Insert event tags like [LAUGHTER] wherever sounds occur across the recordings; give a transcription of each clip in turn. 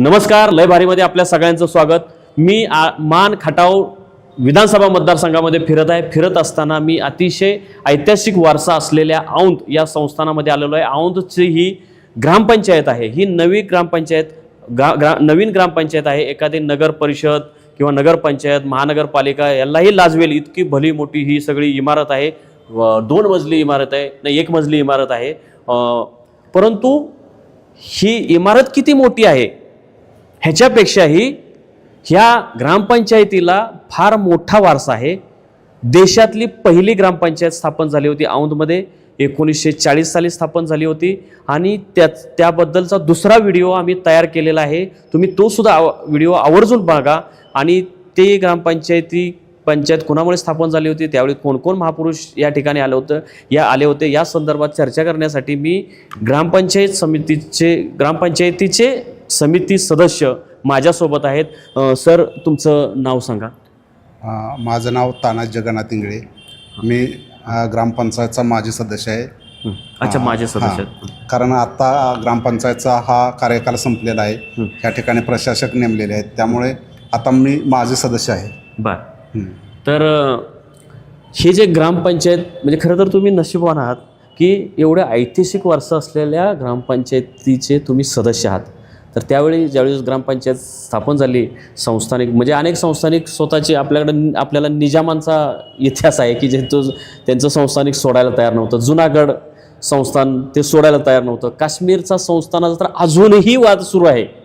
नमस्कार लय भारीमध्ये आपल्या सगळ्यांचं स्वागत. मी आ- मान खटाव विधानसभा मतदारसंघामध्ये फिरत आहे. फिरत असताना मी अतिशय ऐतिहासिक वारसा असलेल्या औंध या संस्थानामध्ये आलेलो आहे. औंधची ही ग्रामपंचायत आहे. ही नवी ग्रामपंचायत ग्रा ग्रा नवीन ग्रामपंचायत आहे. एखादी नगर परिषद किंवा नगरपंचायत महानगरपालिका यालाही लाजवेल. इतकी भली मोठी ही सगळी इमारत आहे. दोन मजली इमारत आहे. नाही एक मजली इमारत आहे. परंतु ही इमारत किती मोठी आहे? ह्याच्यापेक्षाही ह्या ग्रामपंचायतीला फार मोठा वारसा आहे. देशातली पहिली ग्रामपंचायत स्थापन झाली होती. औंधमध्ये एकोणीसशे चाळीस साली स्थापन झाली होती. आणि त्या त्याबद्दलचा दुसरा व्हिडिओ आम्ही तयार केलेला आहे. तुम्ही तो सुद्धा आव व्हिडिओ आवर्जून बघा. आणि ते ग्रामपंचायती पंचायत कोणामुळे स्थापन झाली होती? त्यावेळी कोण कोण महापुरुष या ठिकाणी आलं होतं? या आले होते. या संदर्भात चर्चा करण्यासाठी मी ग्रामपंचायत समितीचे ग्रामपंचायतीचे समिती सदस्य माझ्यासोबत आहेत सर तुमचं नाव सांगा माझं नाव तानाजी जगन्नाथ इंगळे मी ग्रामपंचायतचा माजी सदस्य आहे हं. अच्छा माझे. सदस्य. कारण आता ग्रामपंचायतचा हा कार्यकाल संपलेला आहे. या ठिकाणी प्रशासक नेमलेले आहेत त्यामुळे आता मी माजी सदस्य आहे बर. तर हे जे ग्रामपंचायत म्हणजे खरं तर तुम्ही नशीबवान आहात की एवढ्या ऐतिहासिक वारसा असलेल्या ग्रामपंचायतीचे तुम्ही सदस्य आहात तर त्यावेळी ज्यावेळेस ग्रामपंचायत स्थापन झाली संस्थानिक म्हणजे अनेक संस्थानिक स्वतःचे आपल्याकडं आपल्याला निजामांचा इतिहास आहे की जे तो त्यांचं संस्थानिक सोडायला तयार नव्हतं. जुनागड संस्थान ते सोडायला तयार नव्हतं. काश्मीरचा संस्थानाचा तर अजूनही वाद सुरू आहे.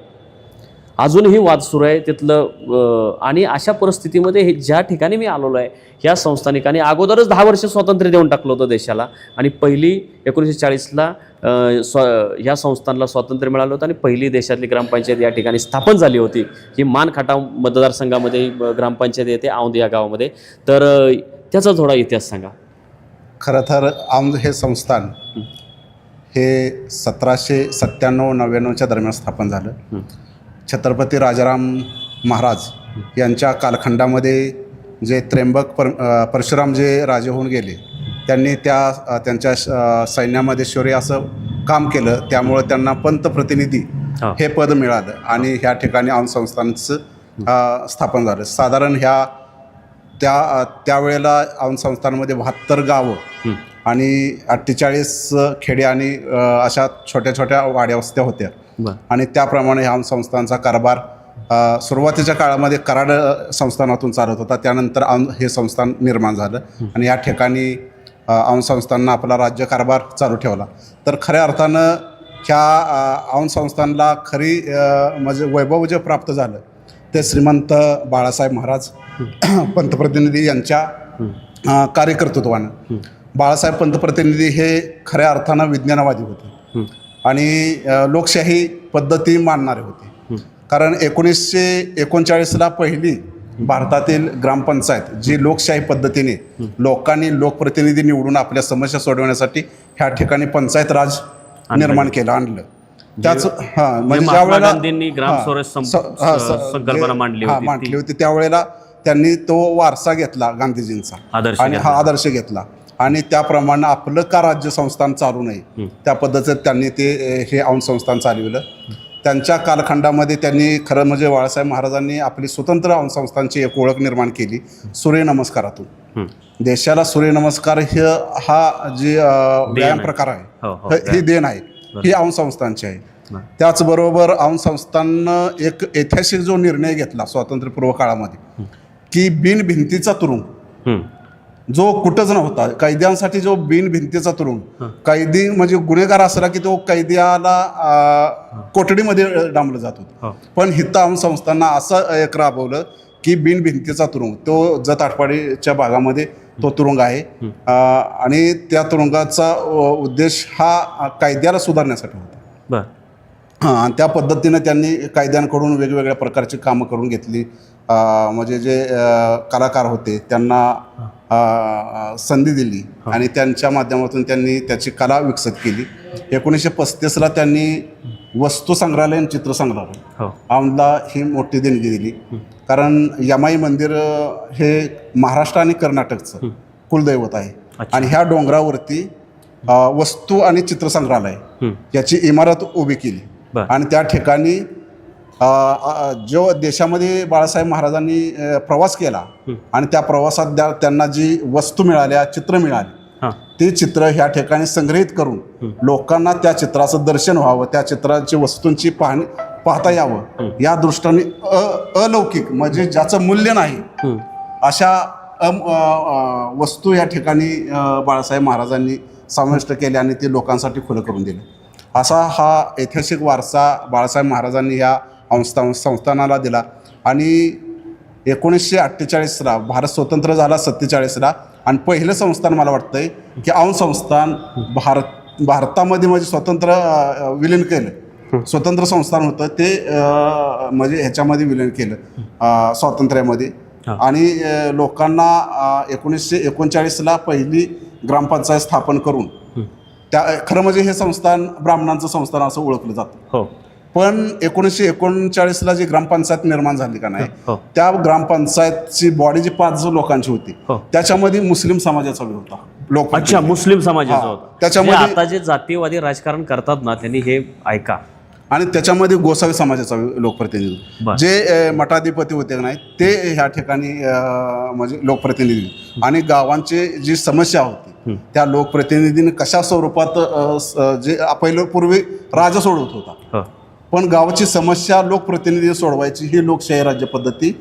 अजूनही वाद सुरू आहे. तिथलं आणि अशा परिस्थितीमध्ये हे ज्या ठिकाणी मी आलेलो आहे ह्या संस्थानिकांनी अगोदरच दहा वर्ष स्वातंत्र्य देऊन टाकलं होतं देशाला. आणि पहिली एकोणीसशे चाळीसला स्व ह्या संस्थांना स्वातंत्र्य मिळालं होतं आणि पहिली देशातली ग्रामपंचायत या ठिकाणी स्थापन झाली होती. ही मानखाटा मतदारसंघामध्ये ग्रामपंचायत येते औंध या गावामध्ये. तर त्याचा थोडा इतिहास सांगा. खरं तर औंध हे संस्थान हे. सतराशे सत्त्याण्णव नव्याण्णवच्या दरम्यान स्थापन झालं. छत्रपती राजाराम महाराज यांच्या कालखंडामध्ये जे त्र्यंबक पर परशुराम जे राजे होऊन गेले त्यांनी त्या त्यांच्या सैन्यामध्ये शौर्य असं काम केलं त्यामुळं त्यांना पंतप्रतिनिधी हा. हे पद मिळालं आणि ह्या ठिकाणी औंध संस्थानचं स्थापन झालं साधारण ह्या त्या त्यावेळेला औंध संस्थानामध्ये बहात्तर गावं. आणि अठ्ठेचाळीस खेडे आणि अशा छोट्या छोट्या वाड्या वस्त्या होत्या आणि त्याप्रमाणे ह्या संस्थांचा कारभार सुरुवातीच्या काळामध्ये कराड संस्थानातून चालत होता. त्यानंतर औंध हे संस्थान निर्माण झालं आणि या ठिकाणी औंध संस्थांना आपला राज्यकारभार चालू ठेवला. तर खऱ्या अर्थानं ह्या औंध संस्थानला खरी म्हणजे वैभव जे प्राप्त झालं ते श्रीमंत बाळासाहेब महाराज [CLEARS THROAT] पंतप्रतिनिधी यांच्या कार्यकर्तृत्वानं. बाळासाहेब पंतप्रतिनिधी हे खऱ्या अर्थानं विज्ञानवादी होते. हं. आणि लोकशाही पद्धती मानणारे होते. कारण एकोणीसशे एकोणचाळीसला पहिली भारतातील ग्रामपंचायत जी लोकशाही पद्धतीने लोकांनी लोकप्रतिनिधी निवडून आपल्या समस्या सोडवण्यासाठी ह्या ठिकाणी पंचायत राज निर्माण केलं आणलं. त्याच हां म्हणजे महात्मा ज्या वेळेला गांधींनी ग्राम हां, स्वराज सं- स- हां, स- स- संकल्पना जे- मांडली होती त्यावेळेला त्यांनी तो वारसा घेतला गांधीजींचा. आणि. हा आदर्श घेतला. आणि त्याप्रमाणे आपलं का राज्य संस्थान चालू नये त्या पद्धतीत त्यांनी ते हे औंध संस्थान चालविलं. त्यांच्या कालखंडामध्ये त्यांनी खरं म्हणजे बाळासाहेब महाराजांनी आपली स्वतंत्र औंध संस्थांची एक ओळख निर्माण केली सूर्यनमस्कारातून. देशाला सूर्यनमस्कार हे हा जे व्यायाम. प्रकार आहे. हो, हो, ह- देण आहे. ही औंध संस्थांची आहे. बरं. त्याचबरोबर औंध संस्थांनं एक ऐतिहासिक जो निर्णय घेतला स्वातंत्र्यपूर्व काळामध्ये की बिन भिंतीचा तुरुंग. जो कुठंच नव्हता कैद्यांसाठी जो बिन भिंतीचा तुरुंग कैदी म्हणजे गुन्हेगार असला की तो कैद्याला कोठडीमध्ये डांबलं जात होतं. पण हिताम संस्थांना असं एक राबवलं की बिन भिंतीचा तुरुंग तो जत आठवाडीच्या भागामध्ये तो तुरुंग आहे. आणि त्या तुरुंगाचा उद्देश हा कायद्याला सुधारण्यासाठी होता. हां आणि त्या पद्धतीनं त्यांनी कायद्यांकडून वेगवेगळ्या प्रकारची कामं करून घेतली. म्हणजे जे कलाकार होते त्यांना संधी दिली आणि त्यांच्या माध्यमातून त्यांनी त्याची कला विकसित केली. एकोणीसशे पस्तीसला त्यांनी वस्तू संग्रहालय आणि चित्रसंग्रहालय हो. आम्हाला ही मोठी देणगी दिली. कारण यमाई मंदिर हे महाराष्ट्र आणि कर्नाटकचं कुलदैवत आहे. आणि ह्या डोंगरावरती वस्तू आणि चित्रसंग्रहालय हं. याची इमारत उभी केली. आणि त्या ठिकाणी जो देशामध्ये बाळासाहेब महाराजांनी प्रवास केला आणि त्या प्रवासात त्या- त्यांना जी वस्तू मिळाल्या चित्र मिळाली ते चित्र ह्या ठिकाणी संग्रहित करून लोकांना त्या चित्राचं दर्शन व्हावं त्या चित्राची वस्तूंची पाहणी पाहता यावं. या दृष्टीने अलौकिक म्हणजे ज्याचं मूल्य नाही. अशा वस्तू या ठिकाणी बाळासाहेब महाराजांनी समाविष्ट केल्या आणि ते लोकांसाठी खुलं करून दिले. असा हा ऐतिहासिक वारसा बाळासाहेब महाराजांनी या संस्था संस्थानाला दिला. आणि एकोणीसशे अठ्ठेचाळीसला भारत स्वतंत्र झाला सत्तेचाळीसला. आणि पहिलं संस्थान मला वाटतंय की औंध संस्थान भारत भारतामध्ये म्हणजे स्वतंत्र विलीन केलं. स्वतंत्र संस्थान होतं. ते म्हणजे ह्याच्यामध्ये विलीन केलं स्वातंत्र्यामध्ये. आणि लोकांना एकोणीसशे एकोणचाळीसला पहिली ग्रामपंचायत स्थापन करून त्या खरं म्हणजे हे संस्थान ब्राह्मणांचं संस्थान असं ओळखलं जातं. हो. पण एकोणीसशे एकोणचाळीसला जी ग्रामपंचायत निर्माण झाली का नाही हो. त्या ग्रामपंचायतची बॉडी जी पाच जो लोकांची होती हो. त्याच्यामध्ये मुस्लिम समाजाचा बी होता. लोक अच्छा मुस्लिम समाजाचा हा, होता. त्याच्यामध्ये- म्हणजे आता जे जातीयवादी राजकारण करतात ना त्यांनी हे ऐका. आणि त्याच्यामध्ये गोसावी समाजाचा लोकप्रतिनिधी बर. जे अ, मठाधिपती होते का नाही ते ह्या ठिकाणी अ, म्हणजे लोकप्रतिनिधी आणि गावांची जी समस्या होती त्या लोकप्रतिनिधीने कशा स्वरूपात अ, स- जे पहिलं पूर्वी राजा सोडवत होता. हो. पण गावाची समस्या लोकप्रतिनिधी सोडवायची ही लोकशाही राज्य पद्धती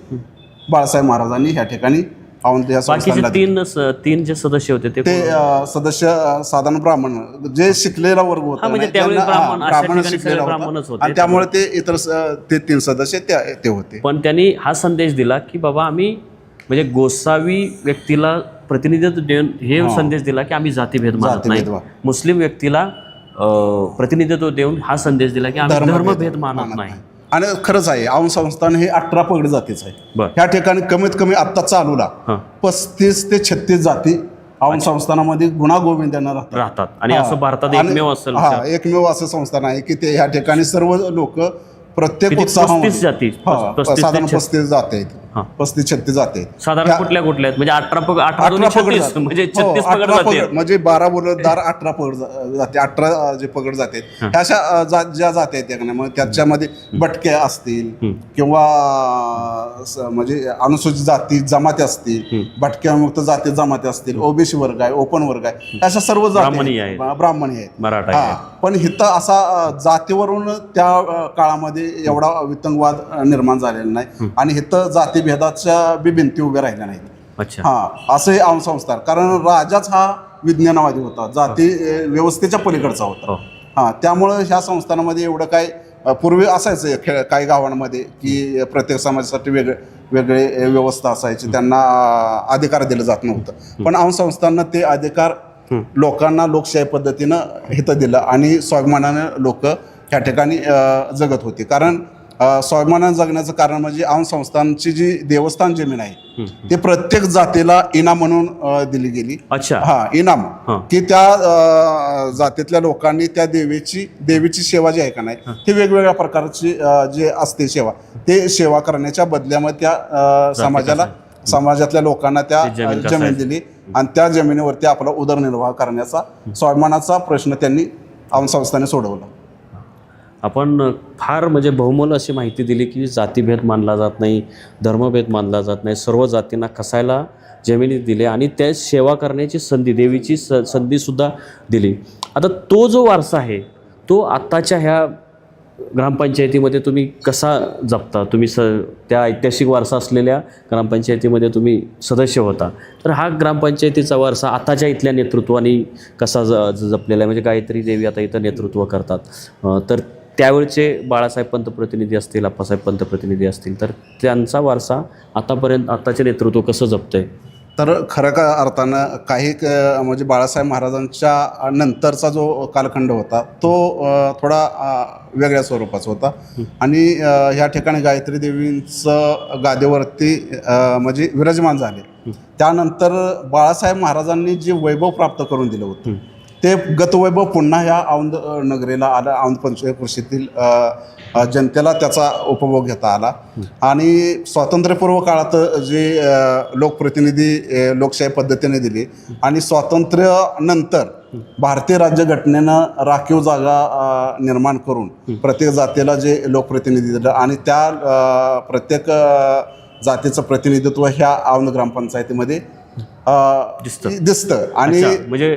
बाळासाहेब महाराजांनी ह्या ठिकाणी बाकीचे. तीन तीन जे सदस्य होते ते सदस्य साधारण ब्राह्मण जे शिकलेला वर्ग होता म्हणजे ब्राह्मण, शिकलेला होता. ब्राह्मणच होते. आणि त्यामुळे ते इतर ते तीन सदस्य ते होते पण त्यांनी हा संदेश दिला की बाबा आम्ही म्हणजे गोसावी व्यक्तीला प्रतिनिधित्व देऊन हे संदेश दिला की आम्ही जातीभेद मानत नाही मुस्लिम व्यक्तीला प्रतिनिधित्व देऊन हा संदेश दिला की आम्ही धर्मभेद मानत नाही. आणि खरंच आहे औंध संस्थान हे अठरा पगड जातीचं आहे. ह्या ठिकाणी कमीत कमी आत्ता चालूला पस्तीस ते छत्तीस जाती औंध संस्थानामध्ये गुणागोविंदांना राहतात. राहतात. आणि. असं भारतात एकमेव असेल हा एकमेव असं संस्थान आहे की ते ह्या ठिकाणी सर्व लोक प्रत्येक? उत्साहामध्ये. पस्तीस जाती? हा, पस्तीस ते साधारण छत्तीस. पस्तीस जाते. हा. पस्तीस छत्तीस जाते. साधारण त्या- कुठल्या कुठल्या आहेत? म्हणजे अठरा पग अठरा दोन्ही पगड छत्तीस? जाते. म्हणजे हो, छत्तीस पगड अठरा जाते. पगड म्हणजे बारा बोलतदार अठरा पगड जा- जाते. अठरा अ, जे पगड जाते. ह्या अशा अ, जा- ज्या जाती आहेत त्या मग त्याच्यामध्ये बटके असतील किंवा अ, स- म्हणजे अनुसूचित जाती जमाती असतील. भटक्यामुक्त जाती जमाती असतील. ओबीसी वर्ग आहे ओपन वर्ग आहे. अशा सर्व जाती ब्राह्मणी आहेत. आहेत. ब्राह्मणी आहेत. मराठा हा. पण इथं असा अ, जातीवरून त्या अ, काळामध्ये एवढा वितंगवाद निर्माण झालेला नाही. आणि इथं जातीभेदाच्या बी भिंती उभ्या राहिल्या नाहीत. अच्छा. हा असे आम संस्कार कारण राजाच हा विज्ञानवादी होता. जाती अ, व्यवस्थेच्या पलीकडचा होता. हो. हा त्यामुळं ह्या संस्थानामध्ये एवढं काय पूर्वी असायचं खेळ काही गावांमध्ये की प्रत्येक समाजासाठी वेगळे वेगळे व्यवस्था असायची. त्यांना अधिकार दिलं जात नव्हतं. पण आम संस्थांना ते अधिकार लोकांना लोकशाही पद्धतीनं हितं दिलं. आणि स्वाभिमानानं लोक ह्या ठिकाणी जगत होती. कारण स्वाभिमानानं जगण्याचं कारण म्हणजे आम संस्थांची जी देवस्थान जमीन आहे ते प्रत्येक जातीला इनाम म्हणून दिली गेली. अच्छा. हा इनाम. की त्या जातीतल्या लोकांनी त्या देवीची देवीची सेवा जी आहे का नाही ती वेगवेगळ्या प्रकारची जे असते सेवा ते सेवा करण्याच्या बदल्यामध्ये त्या समाजाला समाजातल्या लोकांना त्या जमीन. दिली आणि त्या जमिनीवरती आपला उदरनिर्वाह करण्याचा स्वाभिमानाचा प्रश्न त्यांनी आम संस्थाने सोडवला. आपण फार म्हणजे बहुमोल अशी माहिती दिली की जातीभेद मानला जात नाही धर्मभेद मानला जात नाही सर्व जातींना कसायला जमिनी दिले आणि त्या सेवा करण्याची संधी देवीची स संधीसुद्धा दिली. आता तो जो वारसा आहे तो आत्ताच्या ह्या ग्रामपंचायतीमध्ये तुम्ही कसा जपता? तुम्ही स त्या ऐतिहासिक वारसा असलेल्या ग्रामपंचायतीमध्ये तुम्ही सदस्य होता. तर हा ग्रामपंचायतीचा वारसा आताच्या इथल्या नेतृत्वाने कसा ज जपलेला आहे? म्हणजे गायत्री देवी आता इथं नेतृत्व करतात. तर त्यावेळचे बाळासाहेब पंतप्रतिनिधी असतील आप्पासाहेब पंतप्रतिनिधी असतील तर त्यांचा वारसा आतापर्यंत आताचे नेतृत्व कसं जपतंय? तर खऱ्या का अर्थानं काही म्हणजे बाळासाहेब महाराजांच्या नंतरचा जो कालखंड होता तो थोडा वेगळ्या स्वरूपाचा होता. आणि ह्या ठिकाणी गायत्री देवींचं गादीवरती म्हणजे विराजमान झाले. त्यानंतर बाळासाहेब महाराजांनी जे वैभव प्राप्त करून दिलं होतं ते गतवैभव पुन्हा ह्या औंध नगरीला आलं औंध पंचकृषीतील जनतेला त्याचा उपभोग घेता आला आणि स्वातंत्र्यपूर्व काळात जे लोकप्रतिनिधी लोकशाही पद्धतीने दिली आणि स्वातंत्र्य नंतर भारतीय राज्यघटनेनं राखीव जागा निर्माण करून प्रत्येक जातीला जे लोकप्रतिनिधी दिलं आणि त्या प्रत्येक जातीचं प्रतिनिधित्व ह्या औंध ग्रामपंचायतीमध्ये दिसतं. दिसतं आणि म्हणजे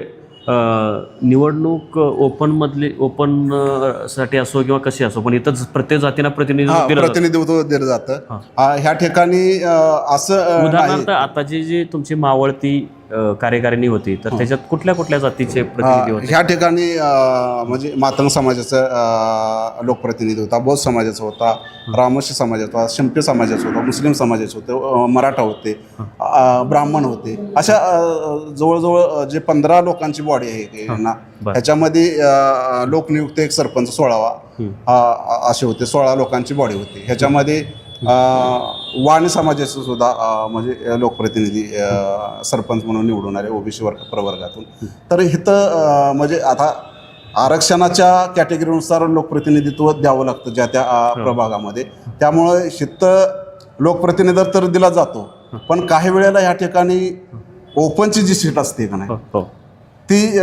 निवडणूक ओपन मधली ओपनसाठी असो किंवा कशी असो पण इथं प्रत्येक जातीला प्रतिनिधित्व दिलं. प्रतिनिधित्व दिलं जातं हा. ह्या ठिकाणी असं उदाहरणार्थ आताची जी तुमची मावळती कार्यकारिणी होती. तर त्याच्यात कुठल्या कुठल्या जातीचे प्रतिनिधी होते? ह्या ठिकाणी म्हणजे मातंग समाजाचा लोकप्रतिनिधी होता बौद्ध समाजाचा होता रामोशी समाजाचा होता शिंपी समाजाचा होता मुस्लिम समाजाचे होते मराठा होते ब्राह्मण होते. अशा जवळजवळ जे पंधरा लोकांची बॉडी आहे बरं. ह्याच्यामध्ये लोकनियुक्त एक सरपंच सोळावा असे होते. सोळा लोकांची बॉडी होती. ह्याच्यामध्ये वाणी समाजाचे सुद्धा म्हणजे लोकप्रतिनिधी सरपंच म्हणून निवडून आले ओबीसी वर्ग प्रवर्गातून. तर इथं म्हणजे आता आरक्षणाच्या कॅटेगरीनुसार लोकप्रतिनिधित्व द्यावं लागतं ज्या त्या अ, प्रभागामध्ये. त्यामुळं इथं लोकप्रतिनिधी तर दिला जातो पण काही वेळेला ह्या ठिकाणी ओपनची जी सीट असते का नाही हो, हो. ती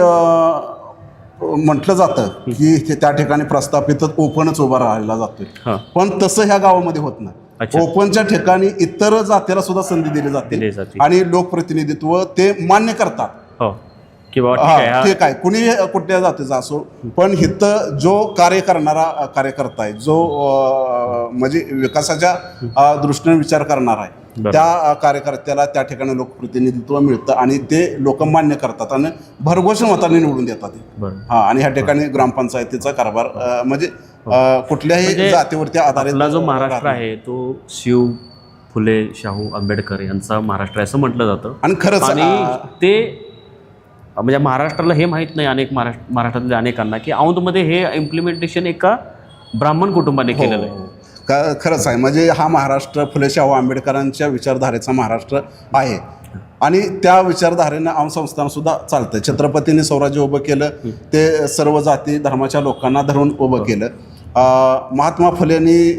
म्हटलं जातं की त्या ठिकाणी प्रस्थापित ओपनच उभा राहिला जातोय. हा. पण तसं ह्या गावामध्ये होत. नाही. ओपनच्या ठिकाणी इतर जातीला सुद्धा संधी दिली जाते. जाते. आणि लोकप्रतिनिधित्व ते मान्य करतात. हो. किंवा ठीक हा आहे हा. ठीक आहे. कुणी कुठल्या जातीचा असो पण इथं जो कार्य करणारा अ, कार्यकर्ता आहे जो अ, म्हणजे विकासाच्या अ, दृष्टीने विचार करणार आहे बरं. त्या अ, कार्यकर्त्याला त्या ठिकाणी लोकप्रतिनिधित्व मिळतं आणि ते लोक मान्य करतात आणि भरघोष मताने निवडून देतात. ते. बरं हा आणि ह्या ठिकाणी ग्रामपंचायतीचा कारभार अ, म्हणजे कुठल्याही म्हणजे जातीवरती आधारित जो महाराष्ट्र आहे तो शिव फुले शाहू आंबेडकर यांचा महाराष्ट्र असं म्हटलं जातं. आणि खरंच आणि ते म्हणजे महाराष्ट्राला हे माहीत नाही अनेक महाराष्ट्र महाराष्ट्रातल्या अनेकांना की औंधमध्ये हे इम्प्लिमेंटेशन एका ब्राह्मण कुटुंबाने केलेलं आहे. हो. का- खरंच आहे. म्हणजे हा महाराष्ट्र फुले शाहू आंबेडकरांच्या विचारधारेचा महाराष्ट्र आहे. आणि त्या विचारधारेनं आम संस्थान सुद्धा चालतं छत्रपतींनी स्वराज्य उभं केलं ते सर्व जाती धर्माच्या लोकांना धरून उभं केलं. अं, महात्मा फुलेंनी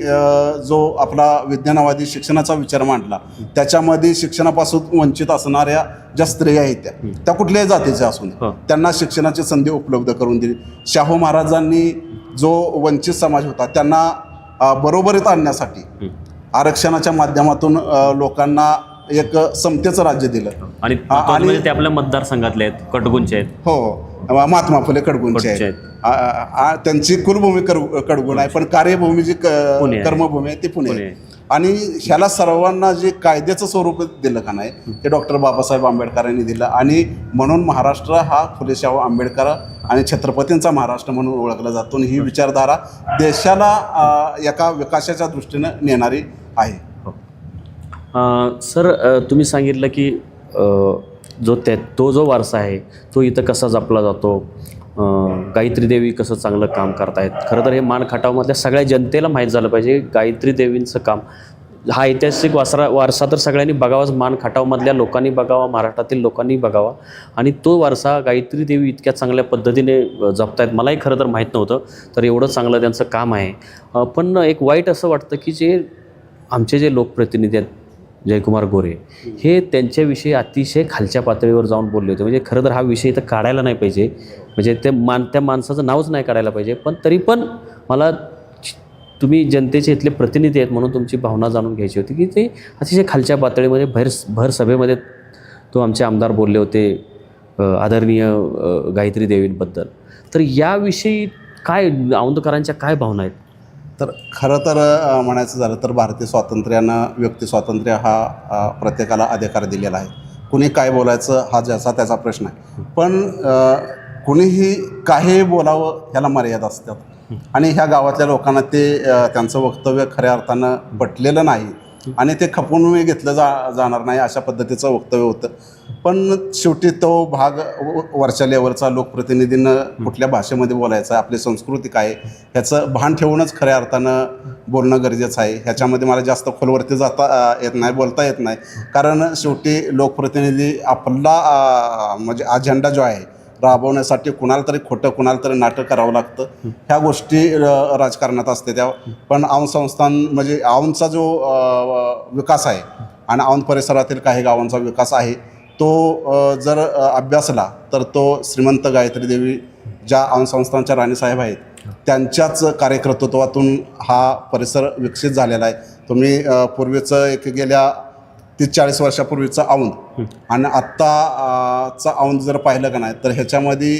जो आपला विज्ञानवादी शिक्षणाचा विचार मांडला त्याच्यामध्ये शिक्षणापासून वंचित असणाऱ्या ज्या स्त्रिया आहेत त्या त्या कुठल्याही जातीच्या असून हो. त्यांना शिक्षणाची संधी उपलब्ध करून दिली. शाहू महाराजांनी जो वंचित समाज होता त्यांना बरोबरीत आणण्यासाठी आरक्षणाच्या माध्यमातून लोकांना एक समतेचं राज्य दिलं. आणि हा, महत्त्वाचं आणि- म्हणजे ते आपल्या मतदारसंघातले आहेत कटगुंचे आहेत. हो महात्मा फुले कडगुंचे आहेत. त्यांची कुलभूमी कर- कडगुण आहे पण. कार्यभूमी जी क-. कर्मभूमी आहे ती पुणे. आणि ह्याला सर्वांना जे कायद्याचं स्वरूप दिलं का नाही ते डॉक्टर बाबासाहेब आंबेडकरांनी दिलं. आणि म्हणून महाराष्ट्र हा फुले शाहू आंबेडकर आणि छत्रपतींचा महाराष्ट्र म्हणून ओळखला जातो. आणि ही विचारधारा देशाला एका विकासाच्या दृष्टीनं नेणारी आहे. अं, सर तुम्ही सांगितलं की जो त्या तो जो वारसा आहे तो इथं कसा जपला जातो? गायत्री देवी कसं चांगलं काम करतायत. खरं तर हे मान खटावमधल्या सगळ्या जनतेला माहीत झालं पाहिजे गायत्री देवींचं काम. हा ऐतिहासिक वासरा वारसा तर सगळ्यांनी बघावाच मान खटावमधल्या लोकांनी बघावा महाराष्ट्रातील लोकांनी बघावा. आणि तो वारसा गायत्री देवी इतक्या चांगल्या पद्धतीने अ, जपतायत मलाही खरं तर माहीत नव्हतं. तर एवढं चांगलं त्यांचं काम आहे. पण एक वाईट असं वाटतं की जे आमचे जे लोकप्रतिनिधी आहेत जयकुमार गोरे हे त्यांच्याविषयी अतिशय खालच्या पातळीवर जाऊन बोलले होते. म्हणजे खरं तर हा विषय इथं काढायला नाही पाहिजे. म्हणजे ते मान त्या माणसाचं नावच नाही काढायला पाहिजे. पण तरी पण मला तुम्ही जनतेचे इथले प्रतिनिधी आहेत म्हणून तुमची भावना जाणून घ्यायची होती की ते अतिशय खालच्या पातळीमध्ये भर भर सभेमध्ये तो आमचे आमदार बोलले होते आदरणीय गायत्री देवींबद्दल. तर याविषयी काय औंदकरांच्या काय भावना आहेत? तर खरं तर म्हणायचं झालं तर भारतीय स्वातंत्र्यानं व्यक्ती स्वातंत्र्य हा प्रत्येकाला अधिकार दिलेला आहे. कुणी काय बोलायचं हा ज्याचा त्याचा प्रश्न आहे. पण कुणीही काही बोलावं ह्याला मर्यादा असतात. आणि ह्या गावातल्या लोकांना ते त्यांचं वक्तव्य खऱ्या अर्थानं पटलेलं नाही. आणि ते खपून घेतलं जा जाणार नाही अशा पद्धतीचं वक्तव्य होतं. पण शेवटी तो भाग वरच्या लेवलचा लोकप्रतिनिधीनं कुठल्या भाषेमध्ये बोलायचा आपली संस्कृती काय ह्याचं भान ठेवूनच खऱ्या अर्थानं बोलणं गरजेचं आहे. ह्याच्यामध्ये मला जास्त खोलवरती जाता येत नाही बोलता येत नाही. कारण शेवटी लोकप्रतिनिधी आपला म्हणजे अजेंडा जो आहे राबवण्यासाठी कुणाला तरी खोटं कुणाला तरी नाटक करावं लागतं. ह्या गोष्टी राजकारणात असते त्या. पण औंध संस्थान म्हणजे औंधचा जो विकास आहे आणि औंध परिसरातील काही गावांचा विकास आहे तो जर अभ्यासला तर तो श्रीमंत गायत्री देवी ज्या संस्थांच्या राणीसाहेब आहेत त्यांच्याच कार्यकर्तृत्वातून हा परिसर विकसित झालेला आहे. तुम्ही पूर्वीचं एक गेल्या तीस चाळीस वर्षापूर्वीचं औंध आणि आत्ताचा औंध जर पाहिलं का नाही तर ह्याच्यामध्ये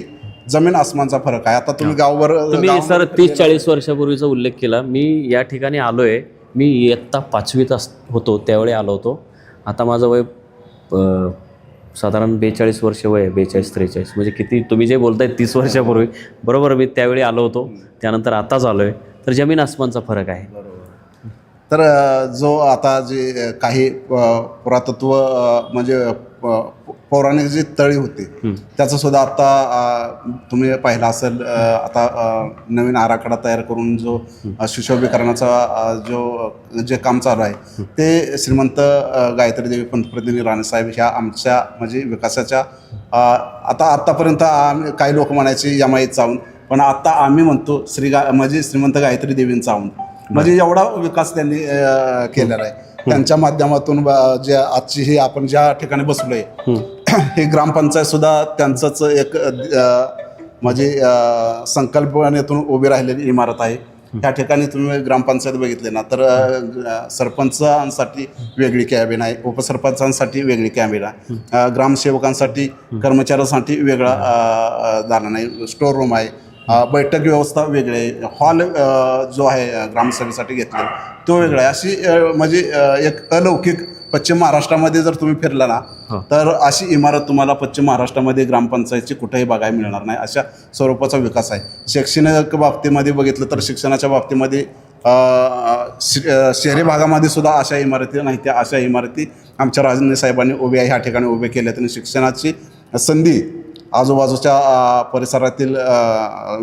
जमीन आसमानचा फरक आहे. आता तुम्ही गाववर तुम्ही सर तीस चाळीस वर्षापूर्वीचा उल्लेख केला. मी या ठिकाणी आलोय. मी इयत्ता पाचवीत अस होतो त्यावेळी आलो होतो. आता माझं वय साधारण बेचाळीस वर्ष वय आहे बेचाळीस त्रेचाळीस. म्हणजे किती तुम्ही जे बोलताय तीस वर्षापूर्वी बरोबर मी त्यावेळी आलो होतो त्यानंतर आताच आलो आहे तर जमीन आसमानचा फरक आहे. तर जो आता जे काही पुरातत्व म्हणजे पौराणिक जी तळी होती त्याचं सुद्धा आता तुम्ही पाहिलं असेल आता नवीन आराखडा तयार करून जो सुशोभीकरणाचा जो जे काम चालू आहे ते श्रीमंत गायत्री देवी पंतप्रतिनिधी राणेसाहेब ह्या आमच्या म्हणजे विकासाच्या आता आत्तापर्यंत आम्ही काही लोक म्हणायचे यमाईत चावून पण आता आम्ही म्हणतो श्री गा म्हणजे श्रीमंत गायत्री देवींचा चावून म्हणजे एवढा विकास त्यांनी केलेला आहे. त्यांच्या माध्यमातून जे आजची ही आपण ज्या ठिकाणी बसलोय हे ग्रामपंचायत सुद्धा त्यांचंच एक म्हणजे संकल्पनेतून उभी राहिलेली इमारत आहे. त्या ठिकाणी तुम्ही ग्रामपंचायत बघितले ना तर सरपंचांसाठी वेगळी कॅबिन आहे उपसरपंचांसाठी वेगळी कॅबिन आहे ग्रामसेवकांसाठी कर्मचाऱ्यांसाठी वेगळा दालन आहे स्टोर रूम आहे. बैठक व्यवस्था वेगळी आहे. हॉल जो आहे ग्रामसभेसाठी घेतलेला. तो वेगळा आहे. अशी अ, म्हणजे अ, एक अलौकिक पश्चिम महाराष्ट्रामध्ये जर तुम्ही फिरला ना हा. तर अशी इमारत तुम्हाला पश्चिम महाराष्ट्रामध्ये ग्रामपंचायतची कुठेही बघायला मिळणार नाही. अशा स्वरूपाचा विकास आहे. शैक्षणिक बाबतीमध्ये बघितलं तर शिक्षणाच्या बाबतीमध्ये अ, श- अ, शहरी भागामध्ये सुद्धा अशा इमारती नाही त्या अशा इमारती आमच्या राजने साहेबांनी उभ्या ह्या ठिकाणी उभे केल्या आणि शिक्षणाची संधी आजूबाजूच्या परिसरातील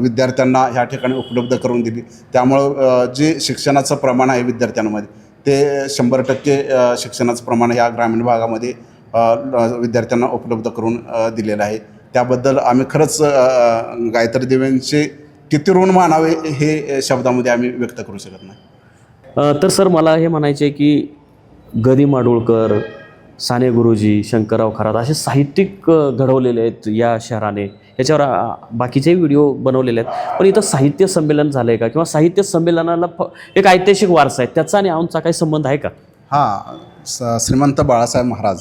विद्यार्थ्यांना ह्या ठिकाणी उपलब्ध करून दिली. त्यामुळं जे शिक्षणाचं प्रमाण आहे विद्यार्थ्यांमध्ये ते शंभर टक्के शिक्षणाचं प्रमाण ह्या ग्रामीण भागामध्ये विद्यार्थ्यांना उपलब्ध करून दिलेलं आहे. त्याबद्दल आम्ही खरंच गायत्री देवींचे किती ऋण मानावे हे शब्दामध्ये आम्ही व्यक्त करू शकत नाही. तर सर मला हे म्हणायचे आहे की गदी माडुळकर साने गुरुजी शंकरराव खरात असे साहित्यिक घडवलेले आहेत या शहराने. याच्यावर बाकीचेही व्हिडिओ बनवलेले आहेत. पण इथं साहित्य संमेलन झालं आहे का? किंवा साहित्य संमेलनाला एक ऐतिहासिक वारसा आहे. त्याचा आणि आमचा काही संबंध आहे का? हां श्रीमंत बाळासाहेब महाराज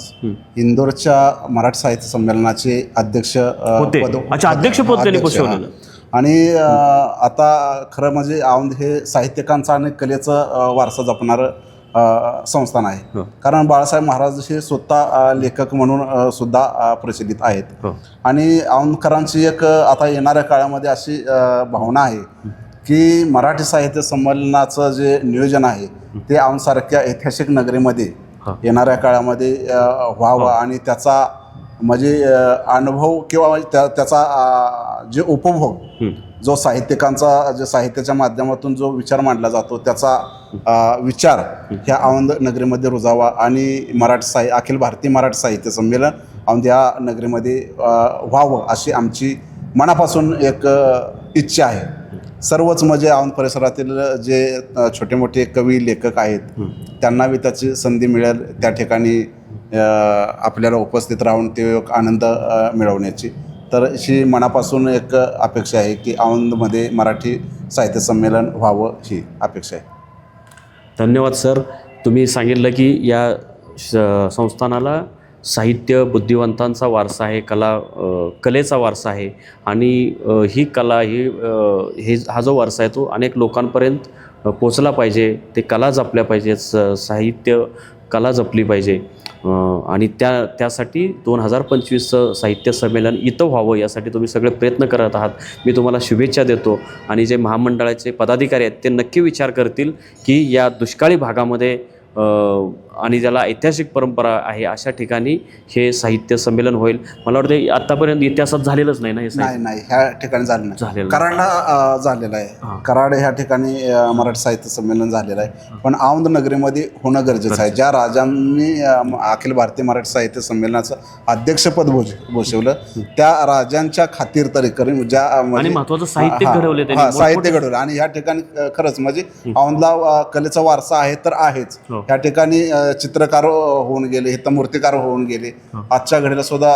इंदोरच्या मराठी साहित्य संमेलनाचे अध्यक्ष होते. अच्छा, अध्यक्षपद त्यांनी. आणि आता खरं म्हणजे औंध हे साहित्यिकांचं आणि कलेचं वारसा जपणारं संस्थान आहे हो. कारण बाळासाहेब महाराज हे स्वतः लेखक म्हणून सुद्धा प्रचलित आहेत हो आणि औंधकरांची एक आता येणाऱ्या काळामध्ये अशी भावना आहे की मराठी साहित्य संमेलनाचं जे नियोजन आहे ते औंधसारख्या ऐतिहासिक नगरीमध्ये. येणाऱ्या काळामध्ये व्हावं आणि त्याचा म्हणजे अनुभव किंवा त्या त्याचा जे उपभोग. जो साहित्यिकांचा जे साहित्याच्या माध्यमातून जो विचार मांडला जातो त्याचा विचार ह्या औंध नगरीमध्ये रुजावा आणि मराठी साहि अखिल भारतीय मराठी साहित्य संमेलन औंध या नगरीमध्ये व्हावं अशी आमची मनापासून एक इच्छा आहे. सर्वच म्हणजे औंध परिसरातील जे छोटे मोठे कवी लेखक आहेत त्यांना बी त्याची संधी मिळेल त्या ठिकाणी आपल्याला उपस्थित राहून ते एक आनंद मिळवण्याची. तर अशी मनापासून एक अपेक्षा आहे की औंधमध्ये मराठी साहित्य संमेलन व्हावं ही अपेक्षा आहे. धन्यवाद सर. तुम्ही सांगितलं की या श- संस्थानाला साहित्य बुद्धिवंतांचा वारसा आहे कला कलेचा वारसा आहे आणि ही कला ही हे हा जो वारसा आहे तो अनेक लोकांपर्यंत पोचला पाहिजे. ते कला जपल्या पाहिजेत. स साहित्य कला जपली पाहिजे. आणि त्या त्यासाठी दोन हजार पंचवीसचं साहित्य संमेलन इथं व्हावं यासाठी तुम्ही सगळे प्रयत्न करत आहात. मी तुम्हाला शुभेच्छा देतो आणि जे महामंडळाचे पदाधिकारी आहेत ते नक्की विचार करतील की या दुष्काळी भागामध्ये आणि ज्याला ऐतिहासिक परंपरा आहे अशा ठिकाणी हे साहित्य संमेलन होईल. मला वाटतं आतापर्यंत इतिहासात झालेलंच नाही ना हे साहित्य? नाही नाही ह्या ठिकाणी झालं नाही. झालेलं. कराडला अ, झालेलं हां. आहे कराड ह्या ठिकाणी अ, मराठी साहित्य संमेलन झालेलं आहे. पण औंध नगरीमध्ये होणं गरजेचं आहे. ज्या राजांनी अ, म- अखिल भारतीय मराठी साहित्य संमेलनाचं अध्यक्षपद भोज भूषवलं त्या राजांच्या खातीर तरी करून ज्या अ, म्हणजे- आणि महत्त्वाचं साहित्य हां, घडवले त्यांनी, हां, साहित्य घडवलं. आणि ह्या ठिकाणी अ, खरंच म्हणजे औंधला अ, कलेचा वारसा आहे तर आहेच. हो. ह्या ठिकाणी अ, चित्रकार होऊन गेले इथं मूर्तिकार होऊन गेले. आजच्या घडीला सुद्धा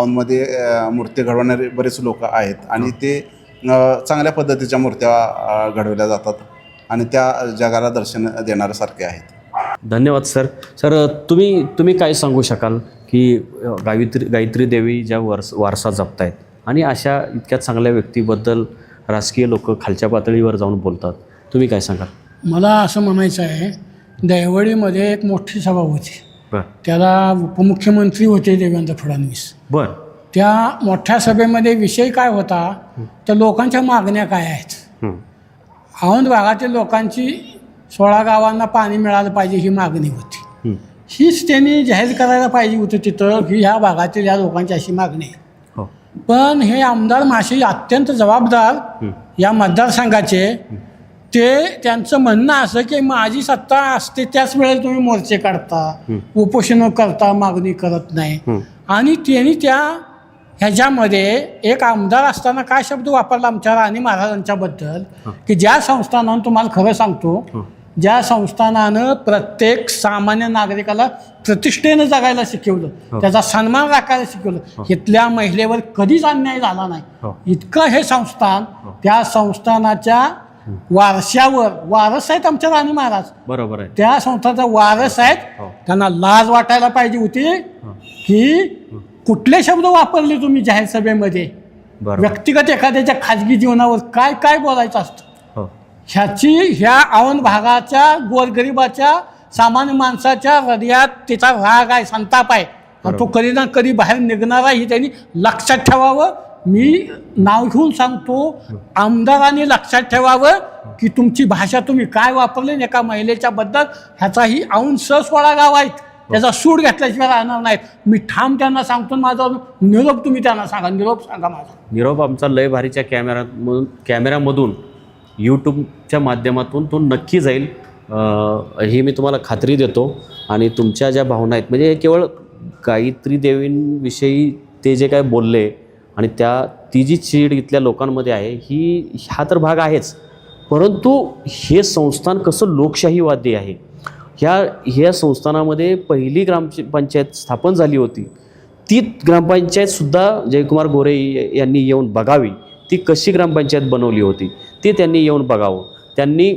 औंधमध्ये मूर्ती घडवणारे बरेच लोक आहेत. आणि ते चांगल्या पद्धतीच्या मूर्त्या घडवल्या जातात. आणि त्या जगाला दर्शन देणाऱ्यासारख्या आहेत. धन्यवाद सर. सर तुम्ही तुम्ही काय सांगू शकाल की गायत्री गायत्री देवी ज्या वारस वारसा जपतायत आणि अशा इतक्या चांगल्या व्यक्तीबद्दल राजकीय लोक खालच्या पातळीवर जाऊन बोलतात तुम्ही काय सांगाल? मला असं म्हणायचं आहे दैवडीमध्ये एक मोठी सभा होती. बर. त्याला उपमुख्यमंत्री होते देवेंद्र फडणवीस. बर. त्या मोठ्या सभेमध्ये विषय काय होता? तर लोकांच्या मागण्या काय आहेत. औंध भागातील लोकांची सोळा गावांना पाणी मिळालं पाहिजे ही मागणी होती. हं. हीच त्यांनी जाहीर करायला पाहिजे होतं तिथं की ह्या भागातील या लोकांची अशी मागणी आहे. हो. पण हे आमदार माशी अत्यंत जबाबदार या मतदारसंघाचे ते त्यांचं म्हणणं असं की माझी सत्ता असते त्याच वेळेला तुम्ही मोर्चे काढता. उपोषण करता मागणी करत नाही. हं. आणि त्यांनी त्या ह्याच्यामध्ये एक आमदार असताना काय शब्द वापरला आमच्या राणी महाराजांच्याबद्दल? की ज्या संस्थानानं तुम्हाला खरं सांगतो ज्या संस्थानानं प्रत्येक सामान्य नागरिकाला प्रतिष्ठेनं जगायला शिकवलं त्याचा सन्मान राखायला शिकवलं इथल्या महिलेवर कधीच अन्याय झाला हो. नाही इतकं हे संस्थान त्या संस्थानाच्या वारशावर वारस आहेत आमच्या राणी महाराज. बरोबर आहे. त्या संस्थाचा वारस आहेत. हो. त्यांना लाज वाटायला पाहिजे होती की कुठले शब्द वापरले तुम्ही जाहीर सभेमध्ये? व्यक्तिगत एखाद्याच्या खाजगी जीवनावर काय काय बोलायचं असतं? हो. ह्याची ह्या औंध भागाच्या गोरगरिबाच्या सामान्य माणसाच्या हृदयात त्याचा राग आहे संताप आहे. तो कधी ना कधी बाहेर निघणार आहे हे त्यांनी लक्षात ठेवावं मी नाव घेऊन सांगतो आमदाराने लक्षात ठेवावं की तुमची भाषा तुम्ही काय वापरली एका महिलेच्या बद्दल ह्याचाही औंध सोळा गाव आहेत. त्याचा सूड घेतल्याशिवाय राहणार नाहीत. मी ठाम त्यांना सांगतो माझा निरोप तुम्ही त्यांना सांगा. निरोप सांगा माझा. निरोप आमचा लय भारीच्या कॅमेऱ्यामधून कॅमेऱ्यामधून यूट्यूबच्या माध्यमातून तो नक्की जाईल. ही मी तुम्हाला खात्री देतो. आणि तुमच्या ज्या भावना आहेत म्हणजे हे केवळ गायत्री देवींविषयी ते जे काय बोलले आणि त्या ती जी चीड इथल्या लोकांमध्ये आहे ही हा तर भाग आहेच. परंतु हे संस्थान कसं लोकशाहीवादी आहे? ह्या ह्या संस्थानामध्ये पहिली ग्रामपंचायत स्थापन झाली होती. ती ग्रामपंचायतसुद्धा जयकुमार गोरे यांनी येऊन बघावी. ती कशी ग्रामपंचायत बनवली होती? ते त्यांनी येऊन बघावं. त्यांनी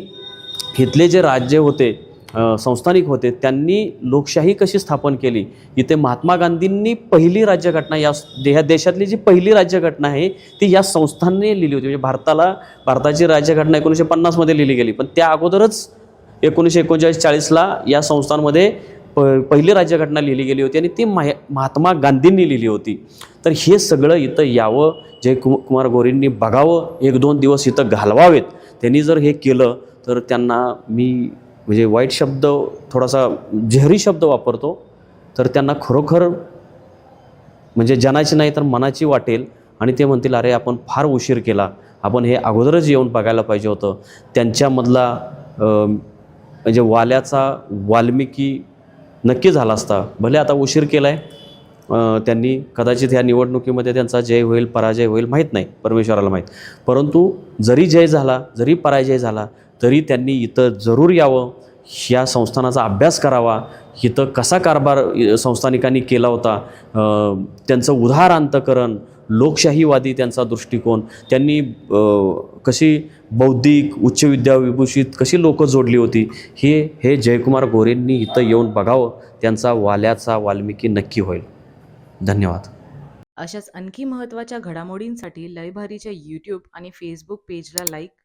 इथले जे राज्य होते संस्थानिक होते. त्यांनी लोकशाही कशी स्थापन केली? इथे महात्मा गांधींनी पहिली राज्यघटना या दे- ह्या देशातली जी पहिली राज्यघटना आहे ती या संस्थांनी लिहिली होती. म्हणजे भारताला भारताची राज्यघटना एकोणीसशे पन्नासमध्ये लिहिली गेली. पण त्या अगोदरच एकोणीसशे एकोणचाळीस चाळीसला या संस्थांमध्ये प पहिली राज्यघटना लिहिली गेली होती आणि ती माहे महात्मा गांधींनी लिहिली होती. तर हे सगळं इथं यावं जे कु कुमार गोरींनी बघावं एक दोन दिवस इथं घालवावेत. त्यांनी जर हे केलं तर त्यांना मी म्हणजे वाईट शब्द थोडासा जहरी शब्द वापरतो तर त्यांना खरोखर म्हणजे जनाची नाही तर मनाची वाटेल. आणि ते म्हणतील अरे आपण फार उशीर केला. आपण हे अगोदरच येऊन बघायला पाहिजे होतं. त्यांच्यामधला म्हणजे वाल्याचा वाल्मिकी नक्की झाला असता. भले आता उशीर केला आहे त्यांनी कदाचित ह्या निवडणुकीमध्ये त्यांचा जय होईल पराजय होईल माहीत नाही परमेश्वराला माहीत. परंतु जरी जय झाला जरी पराजय झाला तरी त्यांनी इथं जरूर यावं ह्या संस्थानाचा अभ्यास करावा. इथं कसा कारभार संस्थानिकांनी केला होता त्यांचं उदार अंतकरण लोकशाहीवादी त्यांचा दृष्टिकोन त्यांनी कशी बौद्धिक उच्च विद्याविभूषित कशी लोकं जोडली होती हे हे जयकुमार गोरेंनी इथं येऊन बघावं. त्यांचा वाल्याचा वाल्मिकी नक्की होईल. धन्यवाद. अशाच आणखी महत्त्वाच्या घडामोडींसाठी लयभारीच्या यूट्यूब आणि फेसबुक पेजला लाईक